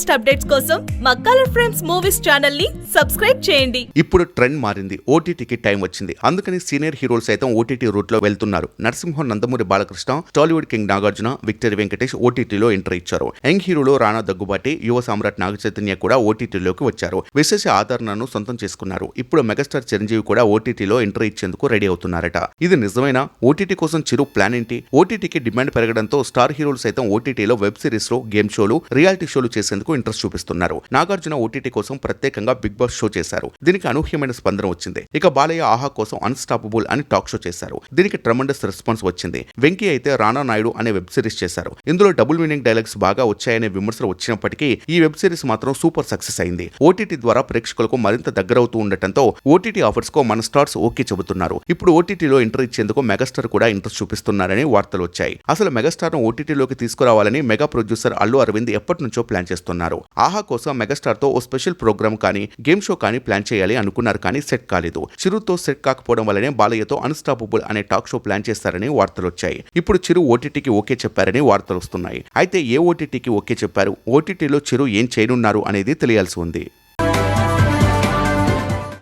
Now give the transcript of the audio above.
Latest updates కోసం మా colour frames movies ఛానల్ని సబ్స్క్రైబ్ చేయండి. ఇప్పుడు ట్రెండ్ మారింది. ఓటీటీకి టైం వచ్చింది. అందుకని సీనియర్ హీరోలు సైతం ఓటీటీ రూట్లో వెళ్తున్నారు. Narasimham Nandamuri Balakrishna Tollywood king Nagarjuna victory Venkatesh ఓటీటీలో ఎంటర్ ఇచ్చారు. యంగ్ హీరోలు రాణా దగ్గుబాటి యువ సామ్రాట్ నాగ చైతన్య కూడా ఓటీటీలోకి వచ్చారు. విశేష ఆదరణను సొంతం చేసుకున్నారు. ఇప్పుడు మెగాస్టార్ చిరంజీవి కూడా ఓటీటీలో ఎంటర్ ఇచ్చేందుకు రెడీ అవుతున్నారట. ఇది నిజమైన? ఓటీటీ కోసం చిరు ప్లాన్ ఏంటి? ఓటీటీకి డిమాండ్ పెరగడంతో స్టార్ హీరోలు సైతం ఓటీటీలో వెబ్ సిరీస్లో గేమ్ షోలు రియాలిటీ షోలు చేసేందుకు ఇంట్రెస్ట్ చూపిస్తున్నారు. నాగార్జున ఓటీటీ కోసం ప్రత్యేకంగా బిగ్ బాస్ షో చేశారు. దీనికి అనూహ్యమైన స్పందన వచ్చింది. ఇక బాలయ్య ఆహా కోసం అన్స్టాపబుల్ అని టాక్ షో చేశారు. దీనికి ట్రమండస్ రెస్పాన్స్ వచ్చింది. వెంకీ అయితే రానా నాయుడు అనే వెబ్ సిరీస్ చేశారు. ఇందులో డబుల్ మీనింగ్ డైలాగ్స్ బాగా వచ్చాయనే విమర్శలు వచ్చినప్పటికీ ఈ వెబ్ సిరీస్ మాత్రం సూపర్ సక్సెస్ అయింది. ఓటీటీ ద్వారా ప్రేక్షకులకు మరింత దగ్గరవుతూ ఉండటంతో ఓటీటీ ఆఫర్స్కు మన స్టార్స్ ఓకే చెబుతున్నారు. ఇప్పుడు ఓటీటీలో ఎంటర్ ఇచ్చేందుకు మెగాస్టార్ కూడా ఇంట్రెస్ట్ చూపిస్తున్నారని వార్తలు వచ్చాయి. అసలు మెగాస్టార్ను ఓటీటీలోకి తీసుకురావాలని మెగా ప్రొడ్యూసర్ అల్లు అరవింద్ ఎప్పటి నుంచో ప్లాన్ చేస్తున్నారు. చేస్తున్నారు. ఆహా కోసం మెగాస్టార్తో ఓ స్పెషల్ ప్రోగ్రామ్ కానీ గేమ్ షో కానీ ప్లాన్ చేయాలి అనుకున్నారు కానీ సెట్ కాలేదు. చిరుతో సెట్ కాకపోవడం వల్లనే బాలయ్యతో అన్స్టాపబుల్ అనే టాక్ షో ప్లాన్ చేస్తారని వార్తలు వచ్చాయి ఇప్పుడు చిరు ఓటీటీకి ఓకే చెప్పారని వార్తలు వస్తున్నాయి అయితే ఏ ఓటీటీకి ఓకే చెప్పారు? ఓటీటీలో చిరు ఏం చేయనున్నారు అనేది తెలియాల్సి ఉంది.